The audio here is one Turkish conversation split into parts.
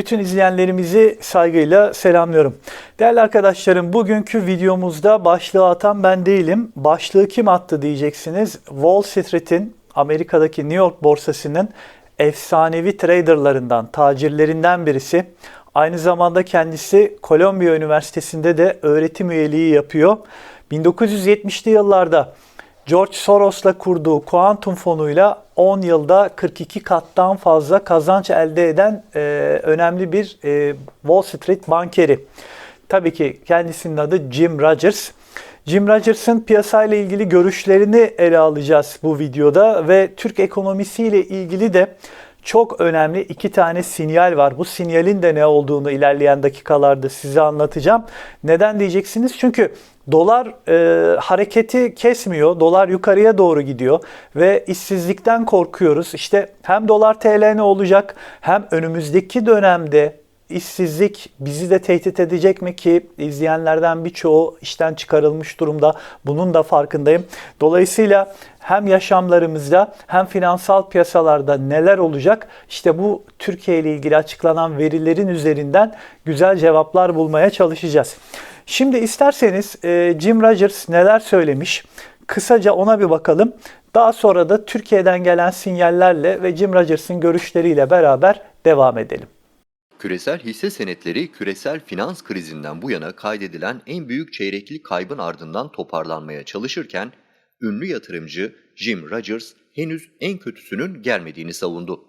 Bütün izleyenlerimizi saygıyla selamlıyorum. Değerli arkadaşlarım bugünkü videomuzda başlığı atan ben değilim. Başlığı kim attı diyeceksiniz. Wall Street'in Amerika'daki New York borsasının efsanevi traderlarından, tacirlerinden birisi. Aynı zamanda kendisi Columbia Üniversitesi'nde de öğretim üyeliği yapıyor. 1970'li yıllarda George Soros'la kurduğu kuantum fonuyla 10 yılda 42 kattan fazla kazanç elde eden e, önemli bir e, Wall Street bankeri. Tabii ki kendisinin adı Jim Rogers. Jim Rogers'ın piyasayla ilgili görüşlerini ele alacağız bu videoda ve Türk ekonomisiyle ilgili de çok önemli iki tane sinyal var. Bu sinyalin de ne olduğunu ilerleyen dakikalarda size anlatacağım. Neden diyeceksiniz? Çünkü dolar e, hareketi kesmiyor. Dolar yukarıya doğru gidiyor ve işsizlikten korkuyoruz. İşte hem dolar TL ne olacak hem önümüzdeki dönemde işsizlik bizi de tehdit edecek mi ki izleyenlerden birçoğu işten çıkarılmış durumda. Bunun da farkındayım. Dolayısıyla hem yaşamlarımızda hem finansal piyasalarda neler olacak? İşte bu Türkiye ile ilgili açıklanan verilerin üzerinden güzel cevaplar bulmaya çalışacağız. Şimdi isterseniz e, Jim Rogers neler söylemiş? Kısaca ona bir bakalım. Daha sonra da Türkiye'den gelen sinyallerle ve Jim Rogers'ın görüşleriyle beraber devam edelim. Küresel hisse senetleri küresel finans krizinden bu yana kaydedilen en büyük çeyrekli kaybın ardından toparlanmaya çalışırken, ünlü yatırımcı Jim Rogers henüz en kötüsünün gelmediğini savundu.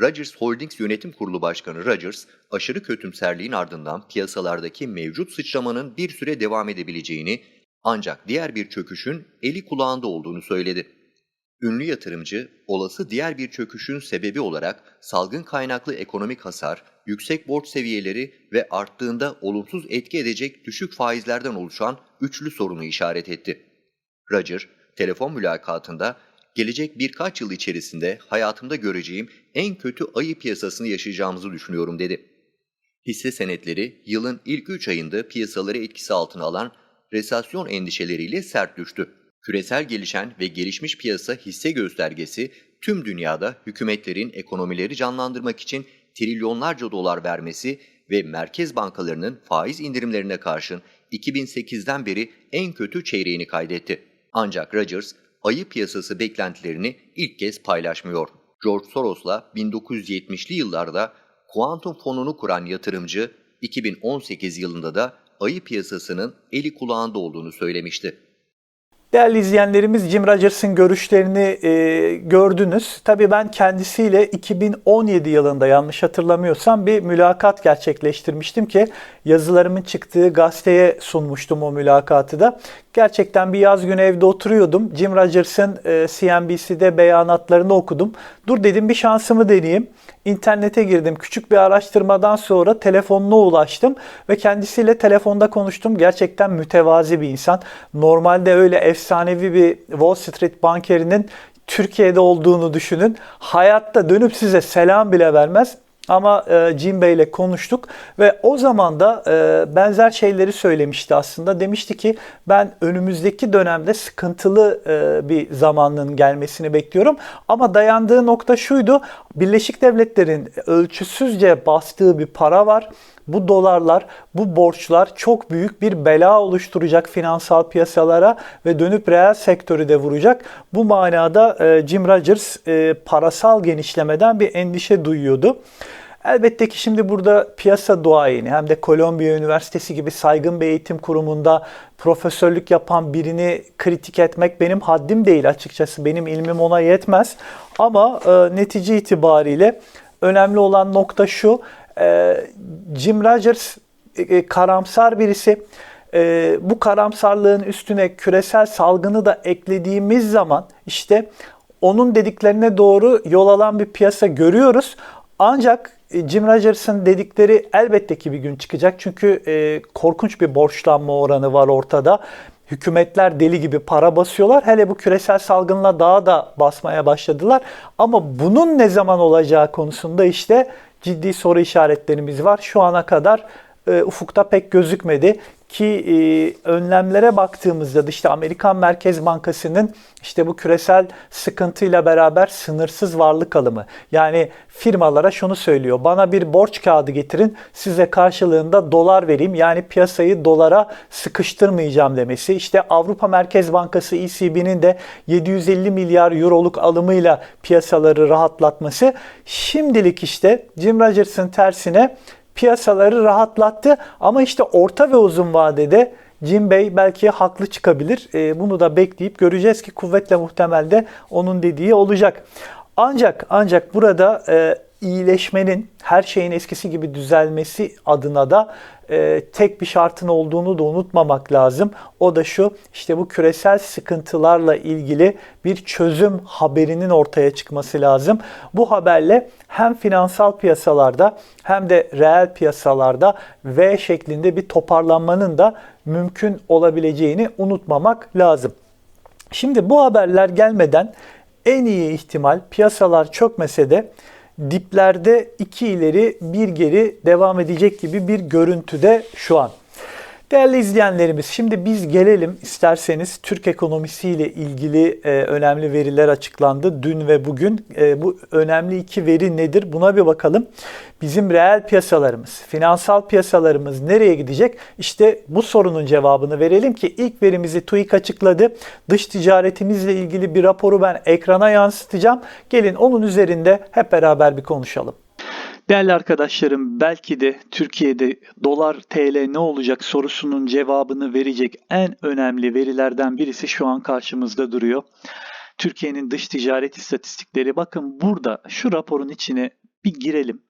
Rogers Holdings Yönetim Kurulu Başkanı Rogers, aşırı kötümserliğin ardından piyasalardaki mevcut sıçramanın bir süre devam edebileceğini ancak diğer bir çöküşün eli kulağında olduğunu söyledi. Ünlü yatırımcı, olası diğer bir çöküşün sebebi olarak salgın kaynaklı ekonomik hasar, yüksek borç seviyeleri ve arttığında olumsuz etki edecek düşük faizlerden oluşan üçlü sorunu işaret etti. Roger, telefon mülakatında gelecek birkaç yıl içerisinde hayatımda göreceğim en kötü ayı piyasasını yaşayacağımızı düşünüyorum dedi. Hisse senetleri yılın ilk 3 ayında piyasaları etkisi altına alan resesyon endişeleriyle sert düştü. Küresel gelişen ve gelişmiş piyasa hisse göstergesi tüm dünyada hükümetlerin ekonomileri canlandırmak için trilyonlarca dolar vermesi ve merkez bankalarının faiz indirimlerine karşın 2008'den beri en kötü çeyreğini kaydetti. Ancak Rogers ayı piyasası beklentilerini ilk kez paylaşmıyor. George Soros'la 1970'li yıllarda kuantum fonunu kuran yatırımcı 2018 yılında da ayı piyasasının eli kulağında olduğunu söylemişti. Değerli izleyenlerimiz Jim Rogers'ın görüşlerini e, gördünüz. Tabii ben kendisiyle 2017 yılında yanlış hatırlamıyorsam bir mülakat gerçekleştirmiştim ki yazılarımın çıktığı gazeteye sunmuştum o mülakatı da. Gerçekten bir yaz günü evde oturuyordum. Jim Rogers'ın e, CNBC'de beyanatlarını okudum. Dur dedim bir şansımı deneyeyim. İnternete girdim. Küçük bir araştırmadan sonra telefonuna ulaştım ve kendisiyle telefonda konuştum. Gerçekten mütevazi bir insan. Normalde öyle efsanevi bir Wall Street bankerinin Türkiye'de olduğunu düşünün. Hayatta dönüp size selam bile vermez. Ama e, Jim Bey ile konuştuk ve o zaman da e, benzer şeyleri söylemişti aslında. Demişti ki ben önümüzdeki dönemde sıkıntılı e, bir zamanın gelmesini bekliyorum. Ama dayandığı nokta şuydu. Birleşik Devletler'in ölçüsüzce bastığı bir para var. Bu dolarlar, bu borçlar çok büyük bir bela oluşturacak finansal piyasalara ve dönüp reel sektörü de vuracak. Bu manada e, Jim Rogers e, parasal genişlemeden bir endişe duyuyordu. Elbette ki şimdi burada piyasa duayeni hem de Kolombiya Üniversitesi gibi saygın bir eğitim kurumunda profesörlük yapan birini kritik etmek benim haddim değil açıkçası. Benim ilmim ona yetmez. Ama e, netice itibariyle önemli olan nokta şu. E, Jim Rogers e, karamsar birisi. E, bu karamsarlığın üstüne küresel salgını da eklediğimiz zaman işte onun dediklerine doğru yol alan bir piyasa görüyoruz. Ancak e, Jim Rogers'ın dedikleri elbette ki bir gün çıkacak. Çünkü e, korkunç bir borçlanma oranı var ortada. Hükümetler deli gibi para basıyorlar. Hele bu küresel salgınla daha da basmaya başladılar. Ama bunun ne zaman olacağı konusunda işte ciddi soru işaretlerimiz var. Şu ana kadar e, ufukta pek gözükmedi ki e, önlemlere baktığımızda da işte Amerikan Merkez Bankası'nın işte bu küresel sıkıntıyla beraber sınırsız varlık alımı. Yani firmalara şunu söylüyor. Bana bir borç kağıdı getirin size karşılığında dolar vereyim. Yani piyasayı dolara sıkıştırmayacağım demesi. İşte Avrupa Merkez Bankası ECB'nin de 750 milyar euroluk alımıyla piyasaları rahatlatması. Şimdilik işte Jim Rogers'ın tersine piyasaları rahatlattı ama işte orta ve uzun vadede Jim Bey belki haklı çıkabilir. E, bunu da bekleyip göreceğiz ki kuvvetle muhtemelde onun dediği olacak. Ancak ancak burada e, iyileşmenin her şeyin eskisi gibi düzelmesi adına da e, tek bir şartın olduğunu da unutmamak lazım. O da şu işte bu küresel sıkıntılarla ilgili bir çözüm haberinin ortaya çıkması lazım. Bu haberle hem finansal piyasalarda hem de reel piyasalarda V şeklinde bir toparlanmanın da mümkün olabileceğini unutmamak lazım. Şimdi bu haberler gelmeden en iyi ihtimal piyasalar çökmese de diplerde iki ileri bir geri devam edecek gibi bir görüntüde şu an. Değerli izleyenlerimiz şimdi biz gelelim isterseniz Türk ekonomisiyle ilgili e, önemli veriler açıklandı dün ve bugün. E, bu önemli iki veri nedir buna bir bakalım. Bizim reel piyasalarımız, finansal piyasalarımız nereye gidecek? İşte bu sorunun cevabını verelim ki ilk verimizi TÜİK açıkladı. Dış ticaretimizle ilgili bir raporu ben ekrana yansıtacağım. Gelin onun üzerinde hep beraber bir konuşalım. Değerli arkadaşlarım belki de Türkiye'de dolar TL ne olacak sorusunun cevabını verecek en önemli verilerden birisi şu an karşımızda duruyor. Türkiye'nin dış ticaret istatistikleri bakın burada şu raporun içine bir girelim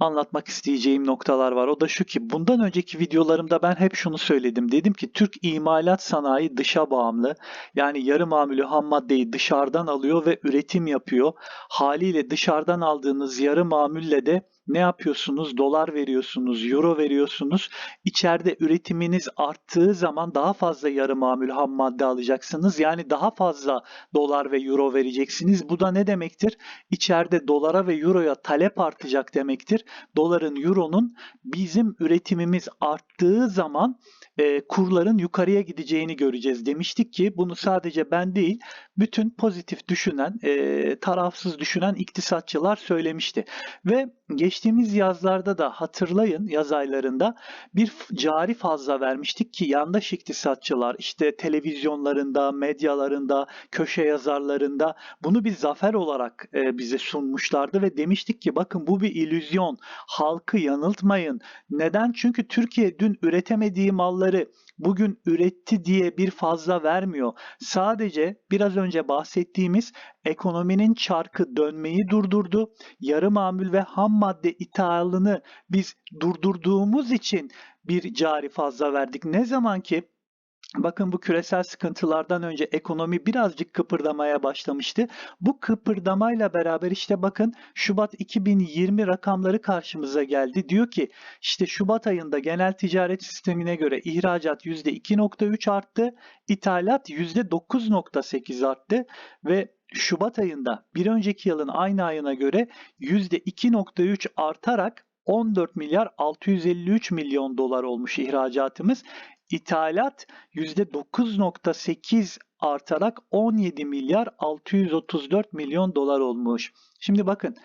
anlatmak isteyeceğim noktalar var. O da şu ki bundan önceki videolarımda ben hep şunu söyledim. Dedim ki Türk imalat sanayi dışa bağımlı. Yani yarı mamülü ham maddeyi dışarıdan alıyor ve üretim yapıyor. Haliyle dışarıdan aldığınız yarı mamulle de ne yapıyorsunuz? Dolar veriyorsunuz, euro veriyorsunuz. İçeride üretiminiz arttığı zaman daha fazla yarı mamül ham madde alacaksınız. Yani daha fazla dolar ve euro vereceksiniz. Bu da ne demektir? İçeride dolara ve euroya talep artacak demektir. Doların, euronun bizim üretimimiz arttığı zaman e, kurların yukarıya gideceğini göreceğiz. Demiştik ki bunu sadece ben değil, bütün pozitif düşünen, e, tarafsız düşünen iktisatçılar söylemişti. Ve geçtiğimiz yazlarda da hatırlayın yaz aylarında bir cari fazla vermiştik ki yandaş iktisatçılar işte televizyonlarında, medyalarında, köşe yazarlarında bunu bir zafer olarak e, bize sunmuşlardı ve demiştik ki bakın bu bir illüzyon. Halkı yanıltmayın. Neden? Çünkü Türkiye dün üretemediği malları bugün üretti diye bir fazla vermiyor. Sadece biraz önce bahsettiğimiz ekonominin çarkı dönmeyi durdurdu. Yarı mamül ve ham madde ithalını biz durdurduğumuz için bir cari fazla verdik. Ne zaman ki Bakın bu küresel sıkıntılardan önce ekonomi birazcık kıpırdamaya başlamıştı. Bu kıpırdamayla beraber işte bakın Şubat 2020 rakamları karşımıza geldi. Diyor ki işte Şubat ayında genel ticaret sistemine göre ihracat %2.3 arttı, ithalat %9.8 arttı ve Şubat ayında bir önceki yılın aynı ayına göre %2.3 artarak 14 milyar 653 milyon dolar olmuş ihracatımız. İthalat %9.8 artarak 17 milyar 634 milyon dolar olmuş. Şimdi bakın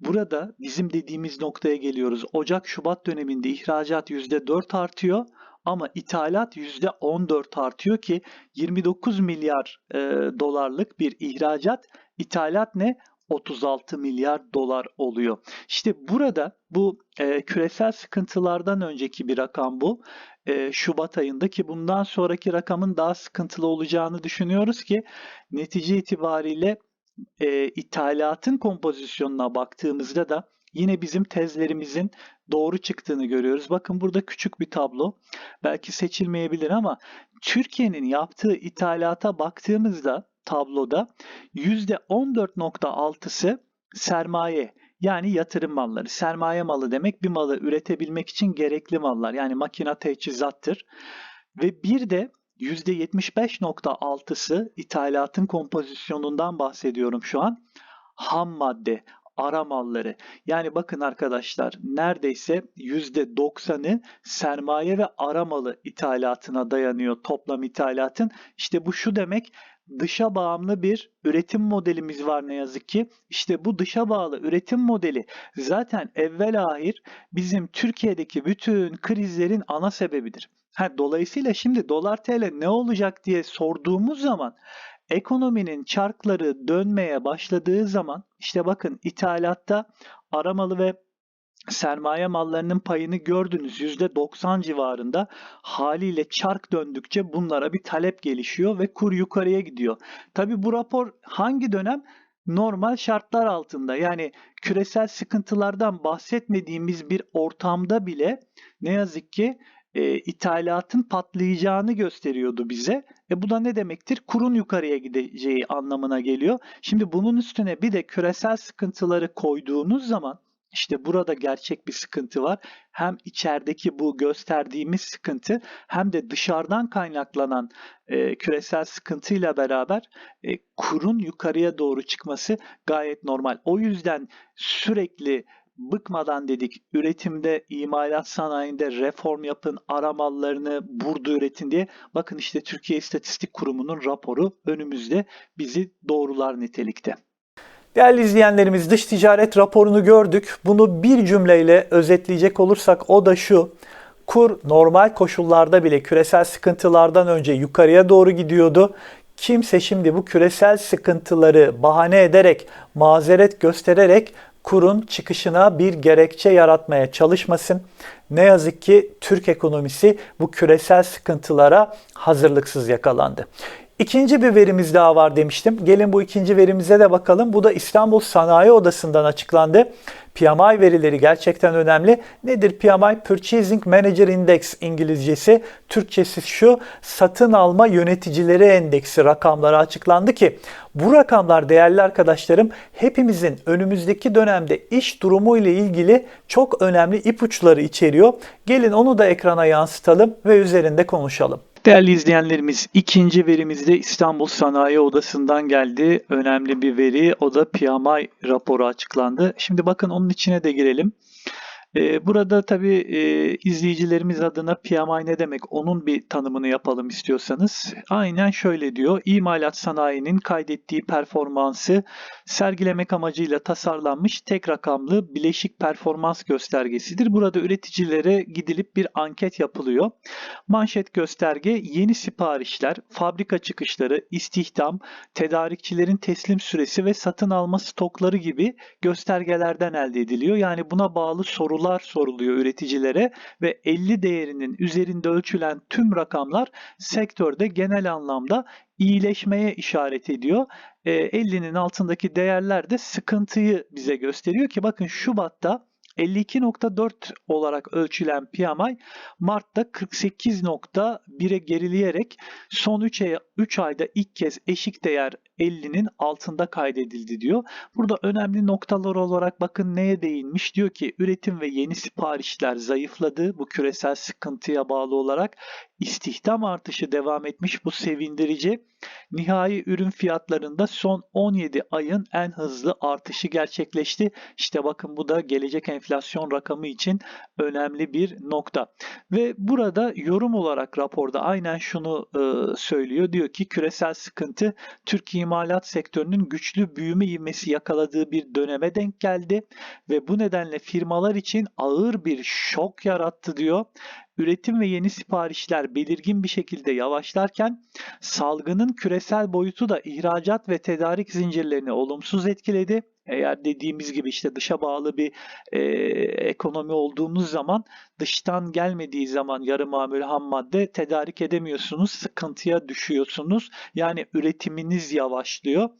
burada bizim dediğimiz noktaya geliyoruz. Ocak-Şubat döneminde ihracat %4 artıyor ama ithalat %14 artıyor ki 29 milyar e, dolarlık bir ihracat. İthalat ne? 36 milyar dolar oluyor. İşte burada bu e, küresel sıkıntılardan önceki bir rakam bu. E, Şubat ayında ki bundan sonraki rakamın daha sıkıntılı olacağını düşünüyoruz ki netice itibariyle e, ithalatın kompozisyonuna baktığımızda da yine bizim tezlerimizin doğru çıktığını görüyoruz. Bakın burada küçük bir tablo. Belki seçilmeyebilir ama Türkiye'nin yaptığı ithalata baktığımızda tabloda %14.6'sı sermaye yani yatırım malları. Sermaye malı demek bir malı üretebilmek için gerekli mallar yani makina teçhizattır. Ve bir de %75.6'sı ithalatın kompozisyonundan bahsediyorum şu an. Ham madde ara malları. Yani bakın arkadaşlar neredeyse %90'ı sermaye ve ara malı ithalatına dayanıyor toplam ithalatın. İşte bu şu demek dışa bağımlı bir üretim modelimiz var ne yazık ki. İşte bu dışa bağlı üretim modeli zaten evvel ahir bizim Türkiye'deki bütün krizlerin ana sebebidir. Ha, dolayısıyla şimdi dolar TL ne olacak diye sorduğumuz zaman ekonominin çarkları dönmeye başladığı zaman işte bakın ithalatta aramalı ve sermaye mallarının payını gördünüz %90 civarında haliyle çark döndükçe bunlara bir talep gelişiyor ve kur yukarıya gidiyor. Tabi bu rapor hangi dönem? Normal şartlar altında yani küresel sıkıntılardan bahsetmediğimiz bir ortamda bile ne yazık ki e, ithalatın patlayacağını gösteriyordu bize. E bu da ne demektir? Kurun yukarıya gideceği anlamına geliyor. Şimdi bunun üstüne bir de küresel sıkıntıları koyduğunuz zaman işte burada gerçek bir sıkıntı var. Hem içerideki bu gösterdiğimiz sıkıntı hem de dışarıdan kaynaklanan e, küresel sıkıntıyla beraber e, kurun yukarıya doğru çıkması gayet normal. O yüzden sürekli bıkmadan dedik üretimde, imalat sanayinde reform yapın, ara mallarını burada üretin diye. Bakın işte Türkiye İstatistik Kurumu'nun raporu önümüzde bizi doğrular nitelikte. Değerli izleyenlerimiz dış ticaret raporunu gördük. Bunu bir cümleyle özetleyecek olursak o da şu. Kur normal koşullarda bile küresel sıkıntılardan önce yukarıya doğru gidiyordu. Kimse şimdi bu küresel sıkıntıları bahane ederek, mazeret göstererek kurun çıkışına bir gerekçe yaratmaya çalışmasın. Ne yazık ki Türk ekonomisi bu küresel sıkıntılara hazırlıksız yakalandı. İkinci bir verimiz daha var demiştim. Gelin bu ikinci verimize de bakalım. Bu da İstanbul Sanayi Odası'ndan açıklandı. PMI verileri gerçekten önemli. Nedir PMI? Purchasing Manager Index İngilizcesi. Türkçesi şu, satın alma yöneticileri endeksi rakamları açıklandı ki bu rakamlar değerli arkadaşlarım hepimizin önümüzdeki dönemde iş durumu ile ilgili çok önemli ipuçları içeriyor. Gelin onu da ekrana yansıtalım ve üzerinde konuşalım. Değerli izleyenlerimiz ikinci verimiz de İstanbul Sanayi Odası'ndan geldi. Önemli bir veri o da PMI raporu açıklandı. Şimdi bakın onun içine de girelim. Ee, burada tabii e, izleyicilerimiz adına PMI ne demek onun bir tanımını yapalım istiyorsanız. Aynen şöyle diyor. İmalat sanayinin kaydettiği performansı sergilemek amacıyla tasarlanmış tek rakamlı bileşik performans göstergesidir. Burada üreticilere gidilip bir anket yapılıyor. Manşet gösterge yeni siparişler, fabrika çıkışları, istihdam, tedarikçilerin teslim süresi ve satın alma stokları gibi göstergelerden elde ediliyor. Yani buna bağlı sorular soruluyor üreticilere ve 50 değerinin üzerinde ölçülen tüm rakamlar sektörde genel anlamda iyileşmeye işaret ediyor. 50'nin altındaki değerler de sıkıntıyı bize gösteriyor ki bakın Şubat'ta 52.4 olarak ölçülen PMI Mart'ta 48.1'e gerileyerek son 3, ay, 3 ayda ilk kez eşik değer 50'nin altında kaydedildi diyor. Burada önemli noktalar olarak bakın neye değinmiş? Diyor ki üretim ve yeni siparişler zayıfladı bu küresel sıkıntıya bağlı olarak. istihdam artışı devam etmiş bu sevindirici. Nihai ürün fiyatlarında son 17 ayın en hızlı artışı gerçekleşti. İşte bakın bu da gelecek enflasyon rakamı için önemli bir nokta. Ve burada yorum olarak raporda aynen şunu e, söylüyor. Diyor ki küresel sıkıntı Türkiye imalat sektörünün güçlü büyüme ivmesi yakaladığı bir döneme denk geldi ve bu nedenle firmalar için ağır bir şok yarattı diyor. Üretim ve yeni siparişler belirgin bir şekilde yavaşlarken salgının küresel boyutu da ihracat ve tedarik zincirlerini olumsuz etkiledi. Eğer dediğimiz gibi işte dışa bağlı bir e, ekonomi olduğunuz zaman dıştan gelmediği zaman yarı mamül ham madde tedarik edemiyorsunuz, sıkıntıya düşüyorsunuz. Yani üretiminiz yavaşlıyor.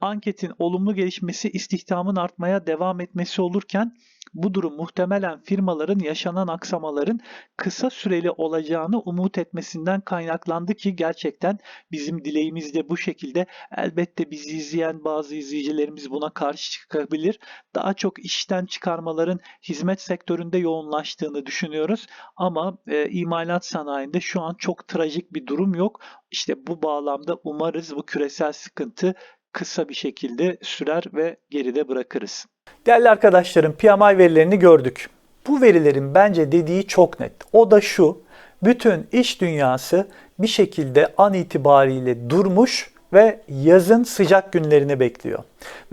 Anketin olumlu gelişmesi istihdamın artmaya devam etmesi olurken bu durum muhtemelen firmaların yaşanan aksamaların kısa süreli olacağını umut etmesinden kaynaklandı ki gerçekten bizim dileğimiz de bu şekilde. Elbette bizi izleyen bazı izleyicilerimiz buna karşı çıkabilir. Daha çok işten çıkarmaların hizmet sektöründe yoğunlaştığını düşünüyoruz. Ama e, imalat sanayinde şu an çok trajik bir durum yok. İşte bu bağlamda umarız bu küresel sıkıntı kısa bir şekilde sürer ve geride bırakırız. Değerli arkadaşlarım PMI verilerini gördük. Bu verilerin bence dediği çok net. O da şu. Bütün iş dünyası bir şekilde an itibariyle durmuş ve yazın sıcak günlerini bekliyor.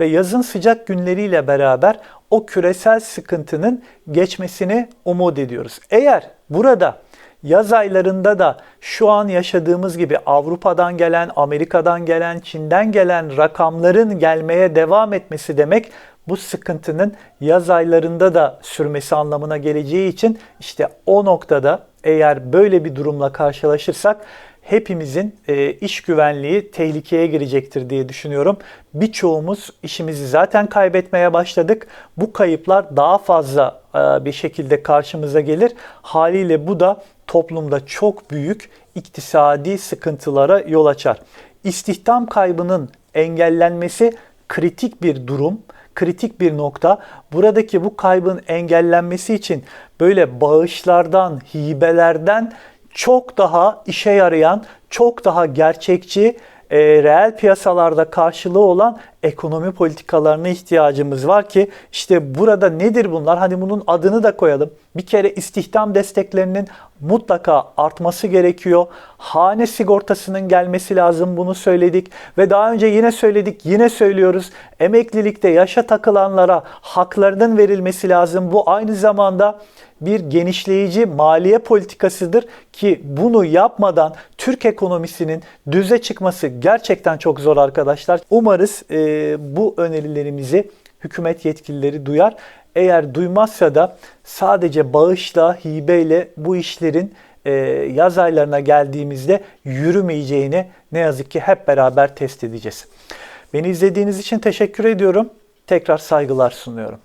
Ve yazın sıcak günleriyle beraber o küresel sıkıntının geçmesini umut ediyoruz. Eğer burada yaz aylarında da şu an yaşadığımız gibi Avrupa'dan gelen, Amerika'dan gelen, Çin'den gelen rakamların gelmeye devam etmesi demek bu sıkıntının yaz aylarında da sürmesi anlamına geleceği için işte o noktada eğer böyle bir durumla karşılaşırsak hepimizin e, iş güvenliği tehlikeye girecektir diye düşünüyorum. Birçoğumuz işimizi zaten kaybetmeye başladık. Bu kayıplar daha fazla e, bir şekilde karşımıza gelir. Haliyle bu da toplumda çok büyük iktisadi sıkıntılara yol açar. İstihdam kaybının engellenmesi kritik bir durum kritik bir nokta. Buradaki bu kaybın engellenmesi için böyle bağışlardan, hibelerden çok daha işe yarayan, çok daha gerçekçi, e, reel piyasalarda karşılığı olan ekonomi politikalarına ihtiyacımız var ki işte burada nedir bunlar? Hani bunun adını da koyalım. Bir kere istihdam desteklerinin mutlaka artması gerekiyor. Hane sigortasının gelmesi lazım bunu söyledik ve daha önce yine söyledik yine söylüyoruz. Emeklilikte yaşa takılanlara haklarının verilmesi lazım. Bu aynı zamanda bir genişleyici maliye politikasıdır ki bunu yapmadan Türk ekonomisinin düze çıkması gerçekten çok zor arkadaşlar. Umarız e, bu önerilerimizi hükümet yetkilileri duyar. Eğer duymazsa da sadece bağışla, hibeyle bu işlerin e, yaz aylarına geldiğimizde yürümeyeceğini ne yazık ki hep beraber test edeceğiz. Beni izlediğiniz için teşekkür ediyorum. Tekrar saygılar sunuyorum.